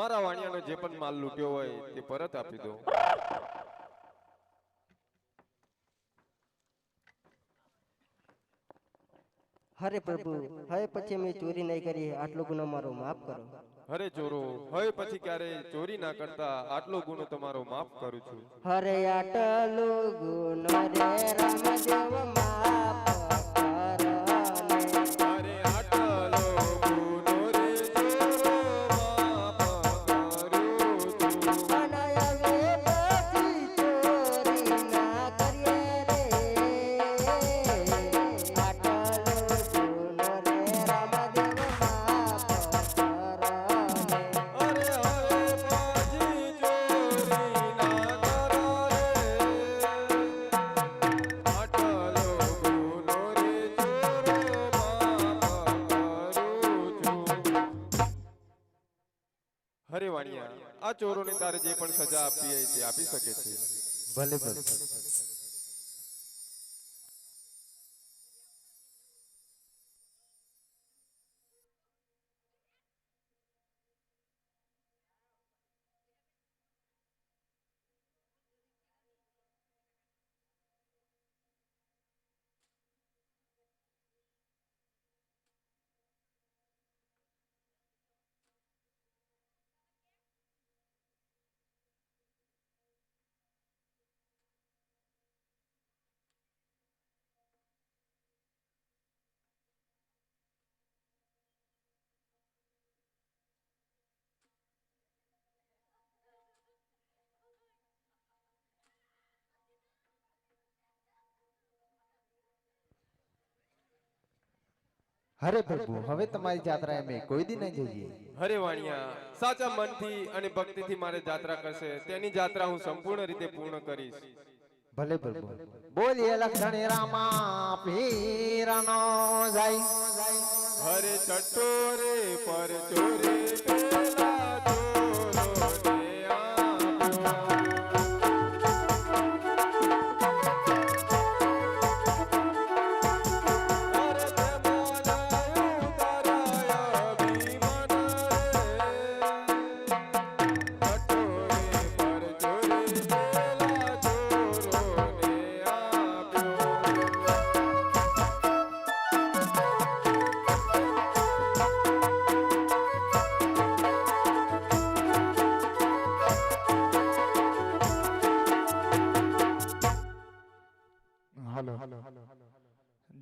મારા વાણિયાનો જે પણ માલ લૂટ્યો હોય તે પરત આપી દો. હરે પ્રભુ હવે પછી મેં ચોરી નહીં કરી આટલો ગુનો મારો માફ કરો. હરે ચોરો હવે પછી ક્યારે ચોરી ના કરતા આટલો ગુનો તમારો માફ કરું છું. હરે આટલો ગુનો રે રામદેવ હરે વાણિયા આ ચોરોને તારે જે પણ સજા આપવી હોય તે આપી શકે છે. ભલે ભલે. હરે પ્રભુ હવે તમારી જાત્રા અમે કોઈ દી નહીં જઈએ. હરે વાણિયા સાચા મનથી અને ભક્તિથી મારે જાત્રા કરશે તેની જાત્રા હું સંપૂર્ણ રીતે પૂર્ણ કરીશ. ભલે પ્રભુ. બોલીએ લખણી રામા પીરનો જાય. હરે ચટોરે પર ચોરે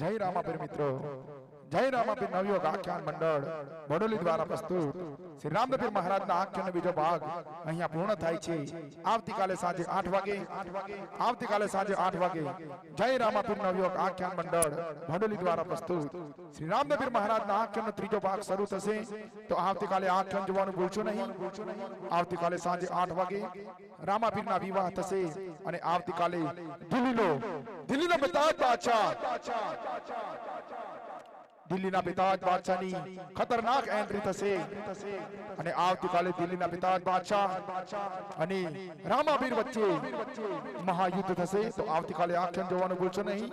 જય રામાપીર મિત્રો જય રામાપીર નવયોગ આખ્યાન મંડળ. બડોલી દ્વારા પ્રસ્તુત. શ્રી રામદપીર મહારાજના આખ્યાનનો બીજો ભાગ અહીંયા પૂર્ણ થાય છે. આવતીકાલે સાંજે આઠ વાગે. આવતીકાલે સાંજે આઠ વાગે જય રામાપીર નવયોગ આખ્યાન મંડળ ભડોલી દ્વારા પ્રસ્તુત. શ્રી રામદપીર મહારાજના આખ્યાનનો ત્રીજો ભાગ શરૂ થશે. તો આવતીકાલે આખ્યાન જોવાનું ભૂલશો નહીં. આવતીકાલે સાંજે આઠ વાગે રામાપીરના વિવાહ થશે અને આવતીકાલે દિલ્હીનો દિલ્હીનો બેતાજ બાદશાહ દિલ્હીના પિતાજ બાદશાહની ખતરનાક એન્ટ્રી થશે. અને આવતીકાલે દિલ્હીના પિતાજ બાદશાહ અને રામાબીર વચ્ચે મહાયુદ્ધ થશે. તો આવતીકાલે આખ્યાન જોવાનું ભૂલશો નહીં.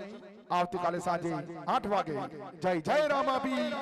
આવતીકાલે સાંજે આઠ વાગે જય જય રામાબીર.